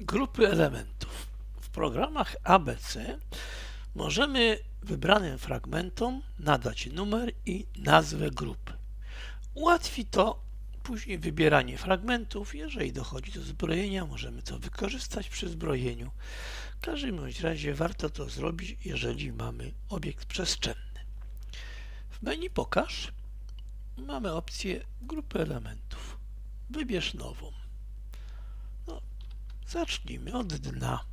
grupy elementów. W programach ABC możemy wybranym fragmentom nadać numer i nazwę grupy. Ułatwi to później wybieranie fragmentów. Jeżeli dochodzi do zbrojenia, możemy to wykorzystać przy zbrojeniu. W każdym bądź razie warto to zrobić, jeżeli mamy obiekt przestrzenny. W menu Pokaż mamy opcję grupy elementów. Wybierz nową. Zacznijmy od dna.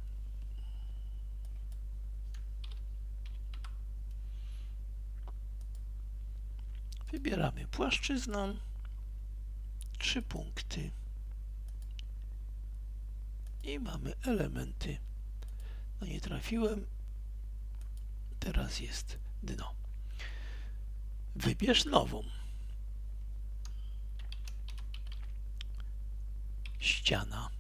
Wybieramy płaszczyznę, trzy punkty i mamy elementy. No nie trafiłem, teraz jest dno. Wybierz nową. Ściana.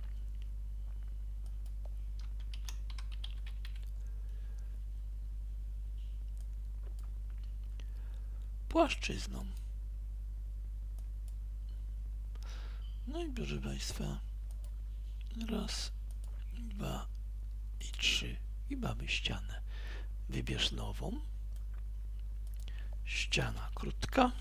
Płaszczyzną. No i proszę Państwa, raz, dwa i trzy i mamy ścianę. Wybierz nową. Ściana krótka.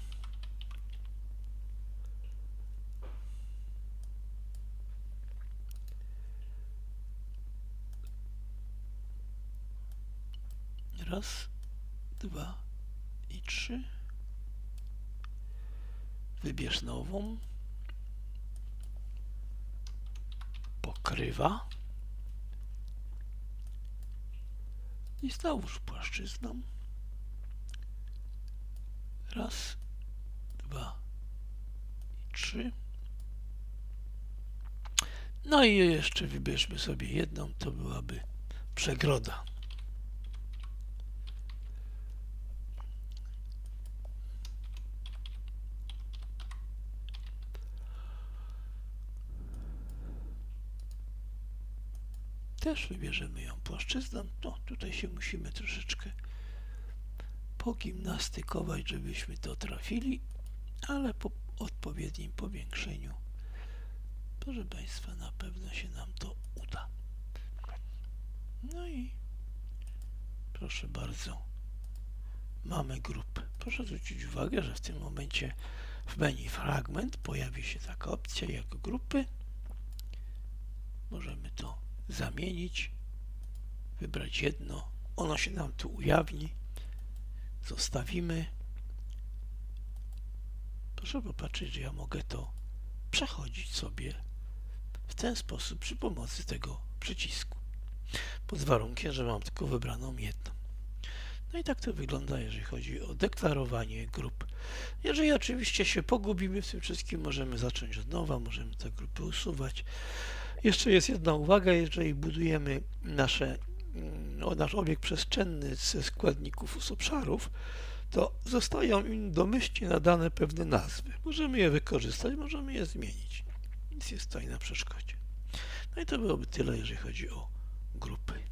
Raz, dwa i trzy. Wybierz nową. Pokrywa. I załóż płaszczyzną. Raz, dwa i trzy. No i jeszcze wybierzmy sobie jedną, to byłaby przegroda. Też wybierzemy ją płaszczyzną. No, tutaj się musimy troszeczkę pogimnastykować, żebyśmy to trafili, ale po odpowiednim powiększeniu, proszę Państwa, na pewno się nam to uda. No i proszę bardzo, mamy grupę. Proszę zwrócić uwagę, że w tym momencie w menu fragment pojawi się taka opcja jak grupy. Możemy to zamienić, wybrać jedno, ono się nam tu ujawni, zostawimy. Proszę popatrzeć, że ja mogę to przechodzić sobie w ten sposób przy pomocy tego przycisku. Pod warunkiem, że mam tylko wybraną jedną. No i tak to wygląda, jeżeli chodzi o deklarowanie grup. Jeżeli oczywiście się pogubimy w tym wszystkim, możemy zacząć od nowa, możemy te grupy usuwać. Jeszcze jest jedna uwaga, jeżeli budujemy nasze, mm, nasz obiekt przestrzenny ze składników z obszarów, to zostają im domyślnie nadane pewne nazwy. Możemy je wykorzystać, możemy je zmienić. Nic jest tutaj na przeszkodzie. No i to byłoby tyle, jeżeli chodzi o grupy.